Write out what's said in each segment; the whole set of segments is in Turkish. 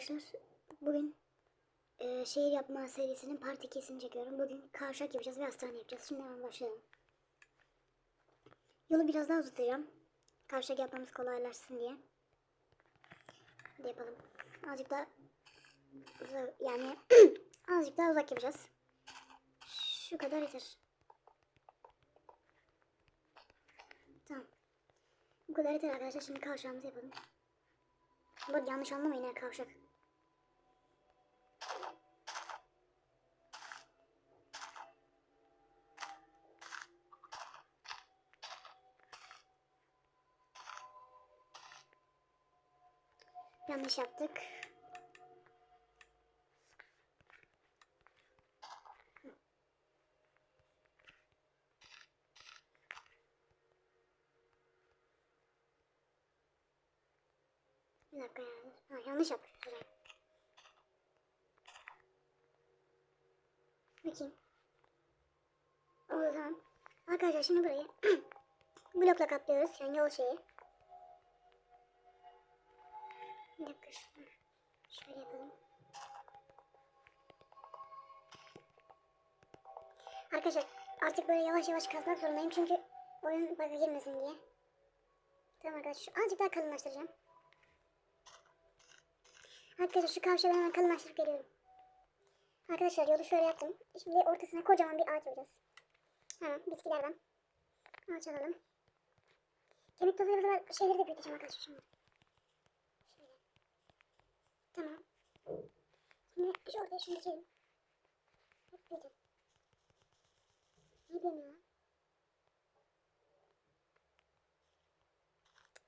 arkadaşlar. Bugün e, şehir yapma serisinin part 2'sini çekiyorum. Bugün kavşak yapacağız ve hastane yapacağız. Şimdi hemen başlayalım. Yolu biraz daha uzatacağım. Kavşak yapmamız kolaylaşsın diye. Hadi yapalım. Azıcık daha uza- yani azıcık daha uzak yapacağız. Şu kadar yeter. Tamam. Bu kadar yeter arkadaşlar. Şimdi kavşağımızı yapalım. Bak yanlış anlamayın ha kavşak. Yanlış yaptık. Bir dakika ya. Ha, yanlış yapmışız Bakayım. O zaman arkadaşlar şimdi burayı blokla kaplıyoruz. Yani yol şeyi. Bir dakika şunu şöyle yapalım. Arkadaşlar artık böyle yavaş yavaş kazmak zorundayım çünkü oyun bug'a girmesin diye. Tamam arkadaşlar şu azıcık daha kalınlaştıracağım. Arkadaşlar şu kavşağı ben hemen kalınlaştırıp geliyorum. Arkadaşlar yolu şöyle yaptım. Şimdi ortasına kocaman bir ağaç yapacağız. Hemen bitkilerden. Ağaç alalım. Kemik tozuyla beraber şeyleri de büyüteceğim arkadaşlar şimdi. Şöyle. Tamam. Şimdi şu ortaya şunu dikelim. Hop büyüdüm. Ne demiyor?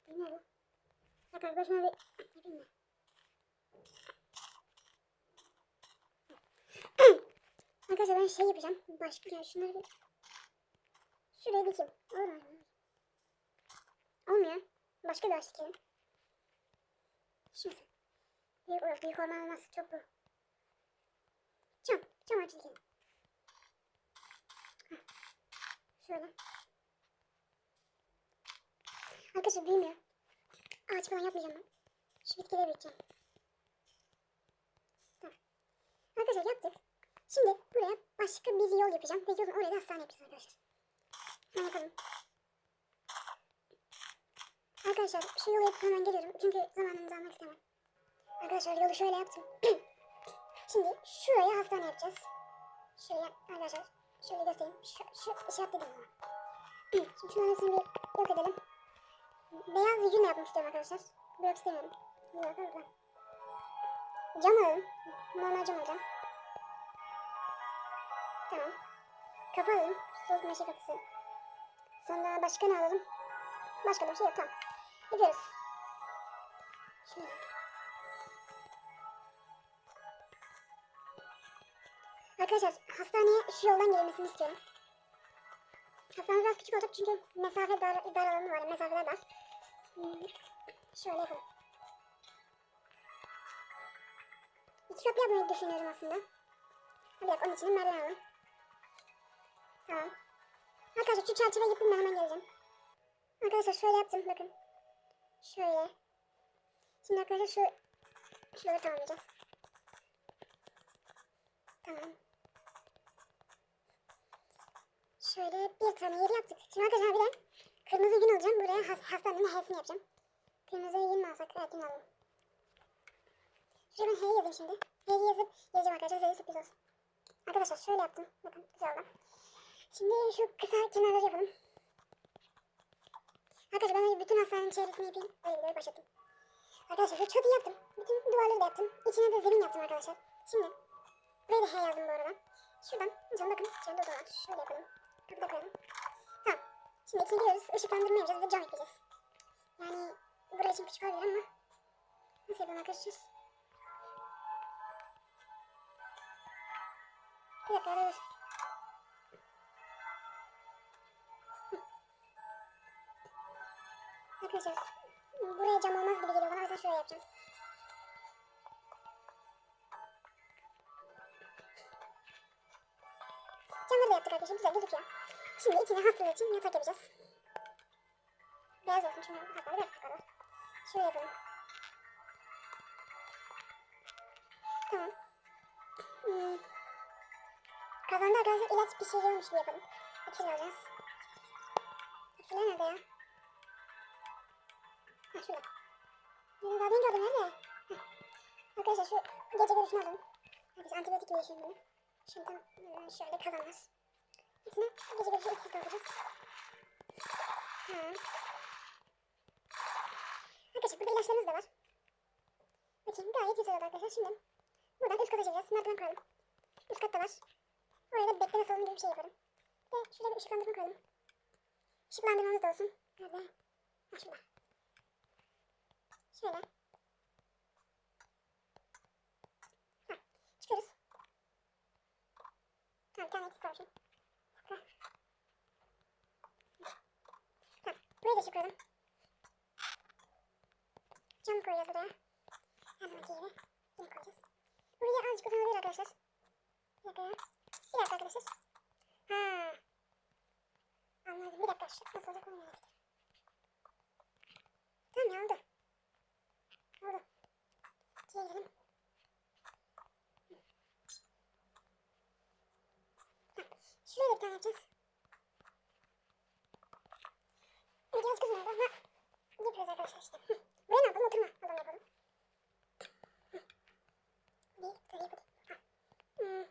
Demiyor bu. Bak arkadaşlar bir ne bileyim ben. Arkadaşlar ben şey yapacağım. Başka yani şunları bir şuraya dikeyim. Olur mu? Olmuyor. Başka bir ağaç dikelim. Şimdi. Büyük, olur, büyük orman olmaz. Çok bu. Çam. Çam ağacı dikelim. Şöyle. Arkadaşlar büyümüyor. Ağaç falan yapmayacağım ben. Şu bitkileri büyüteceğim. Tamam. Arkadaşlar yaptık. Şimdi başka bir yol yapacağım. Ve yolun oraya da hastane yapacağız arkadaşlar. Hemen yapalım. Arkadaşlar şu yolu yapıp hemen geliyorum. Çünkü zamanınızı almak istemem. Arkadaşlar yolu şöyle yaptım. Şimdi şuraya hastane yapacağız. Şuraya arkadaşlar şöyle göstereyim. Şu, şu işaretledim ama. Şimdi şunların hepsini bir yok edelim. Beyaz vücudunu yapmak istiyorum arkadaşlar. Blok istemiyorum. Bir dakika burada. Cam alalım. Normal cam alacağım. Tamam. Kapı alalım. Soğuk meşe kapısı. Sonra başka ne alalım? Başka da bir şey yok. Tamam. Gidiyoruz. Şöyle. Arkadaşlar hastaneye şu yoldan gelmesini istiyorum. Hastane biraz küçük olacak çünkü mesafe dar, dar alanı var. Mesafeler dar. Hmm, Şöyle yapalım. İki kapı yapmayı düşünüyorum aslında. Bir dakika onun için merdiven alalım. Tamam. Arkadaşlar şu çerçeve yapayım ben hemen geleceğim. Arkadaşlar şöyle yaptım bakın. Şöyle. Şimdi arkadaşlar şu şöyle tamamlayacağız. Tamam. Şöyle bir tane yeri yaptık. Şimdi arkadaşlar bir de kırmızı gün alacağım. Buraya has hastanenin H'sini yapacağım. Kırmızı gün mü alsak? Evet gün alalım. Şuraya ben H'yi yazayım şimdi. H'yi yazıp yazacağım arkadaşlar. Z'yi sürpriz olsun. Arkadaşlar şöyle yaptım. Bakın güzel oldu. Şimdi şu kısa kenarları yapalım. Arkadaşlar ben bütün hastanenin çevresini yapayım. Öyle giderek başlattım. Arkadaşlar şu çatı yaptım. Bütün duvarları da yaptım. İçine de zemin yaptım arkadaşlar. Şimdi buraya da H yazdım bu arada. Şuradan cam bakın. Camda da var. Şöyle yapalım. Kapıda koyalım. Tamam. Şimdi içine giriyoruz. Işıklandırma yapacağız ve cam yapacağız. Yani buraya için küçük olabilir ama nasıl yapalım arkadaşlar? Bir dakika dur. yapmayacağız. Buraya cam olmaz gibi geliyor bana. O yüzden şöyle yapacağım. Camları da yaptık arkadaşlar. Güzel gözüküyor. Şimdi içine hastalığı için yatak yapacağız. Beyaz olsun çünkü hastalığı biraz kalır. Şöyle yapalım. Tamam. Hmm. Kazanda arkadaşlar ilaç pişiriyormuş gibi yapalım. İksir alacağız. İksirler nerede ya? Ha. Benim daha ben gördüm nerede? Arkadaşlar şu gece görüşünü alalım. Arkadaşlar antibiyotik gibi yaşıyorum bunu. Şimdi tam e, şöyle kazanlar. İçine gece görüşü iksir dolduracağız. Arkadaşlar burada ilaçlarımız da var. Bakayım gayet güzel oldu arkadaşlar. Şimdi buradan üst kata çekeceğiz. Merdiven koyalım. Üst katta var. Oraya da bekleme salonu gibi bir şey yaparım. De şuraya bir ışıklandırma koyalım. Işıklandırmamız da olsun. Nerede? Ha şurada. Şöyle. Ha, çıkıyoruz. Tamam, tane eksik. Ha. Tamam, buraya da koyalım. Cam koyacağız buraya. Her zamanki gibi. Yine koyacağız. Buraya azıcık uzanabilir arkadaşlar. Bir dakika ya. Bir dakika arkadaşlar. Ha. Anladım. Bir dakika. Şu nasıl olacak onu merak ediyorum. Tamam ya. Oldu. Tamam. Şuraya bir tane yapacağız. Biraz kızım ama yapıyoruz arkadaşlar işte. Buraya ne yapalım? Oturma alanı yapalım. Bu değil. Ha. Hmm.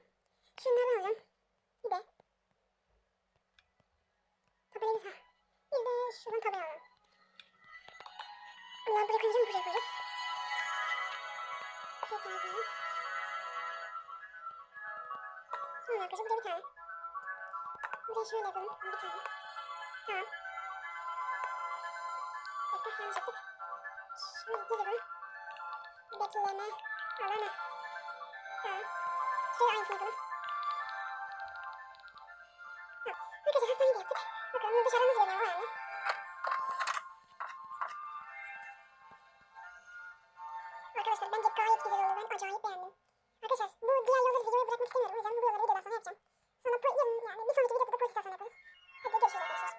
Şunlardan alacağım. Bir de tabelamız ha. Bir de şuradan tabela alalım. Bunları buraya koyacağım, buraya koyacağız. Koyalım. Tamam arkadaşlar, burada bir tane. Buraya şöyle yapalım, bir tane. Tamam. Bekle, yanlış yaptık. Şöyle gidelim. Bekleme alanı. Tamam. Şöyle aynısını yapalım. Tamam. Arkadaşlar hastanede yaptık. Bakalım dışarıdan nasıl görünüyor o yani. Arkadaşlar bence gayet güzel oldu. Ben acayip beğendim. Arkadaşlar bu diğer yolları videoyu bırakmak istemiyorum. O yüzden bu yolları videodan sonra yapacağım. Sonra yarın yani bir sonraki videoda da polis yaparız. Hadi görüşürüz arkadaşlar.